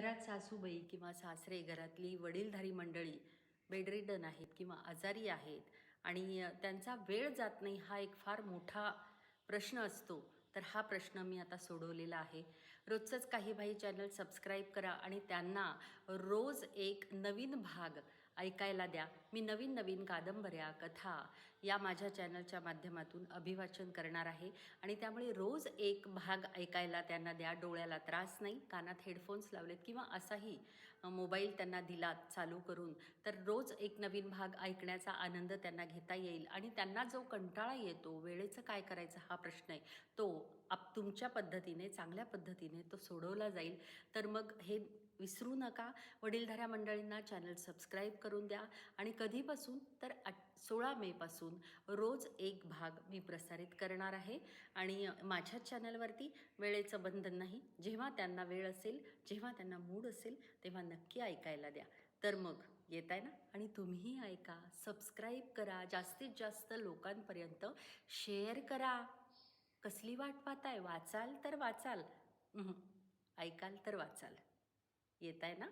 घरात सासूबाई किंवा सासरे घरातली वडीलधारी मंडळी बेडरिडन आहेत किंवा आजारी आहेत आणि त्यांचा वेळ जात नाही हा एक फार मोठा प्रश्न असतो. तर हा प्रश्न मी आता सोडवलेला आहे. रोजचंच काही भाई चॅनल सबस्क्राईब करा आणि त्यांना रोज एक नवीन भाग ऐकायला द्या. मी नवीन नवीन कादंबऱ्या कथा या माझ्या चॅनलच्या माध्यमातून अभिवाचन करणार आहे. आणि त्यामुळे रोज एक भाग ऐकायला त्यांना द्या. डोळ्याला त्रास नाही कानात हेडफोन्स लावलेत किंवा असाही मोबाईल त्यांना दिलात चालू करून तर रोज एक नवीन भाग ऐकण्याचा आनंद त्यांना घेता येईल. आणि त्यांना जो कंटाळा येतो वेळेचं काय करायचं हा प्रश्न आहे तो तुमच्या पद्धतीने चांगल्या पद्धतीने तो सोडवला जाईल. तर मग हे विसरू नका. वडीलधाऱ्या मंडळींना चॅनल सबस्क्राईब करून द्या. आणि कधीपासून? तर आठ सोळा मेपासून रोज एक भाग मी प्रसारित करणार आहे. आणि माझ्याच चॅनलवरती वेळेचं बंधन नाही. जेव्हा त्यांना वेळ असेल जेव्हा त्यांना मूड असेल तेव्हा नक्की ऐकायला द्या. तर मग येत आहे ना? आणि तुम्हीही ऐका. सबस्क्राईब करा. जास्तीत जास्त लोकांपर्यंत शेअर करा. कसली वाट पाहताय? वाचाल तर वाचाल. ऐकाल तर वाचाल. येत आहे ना?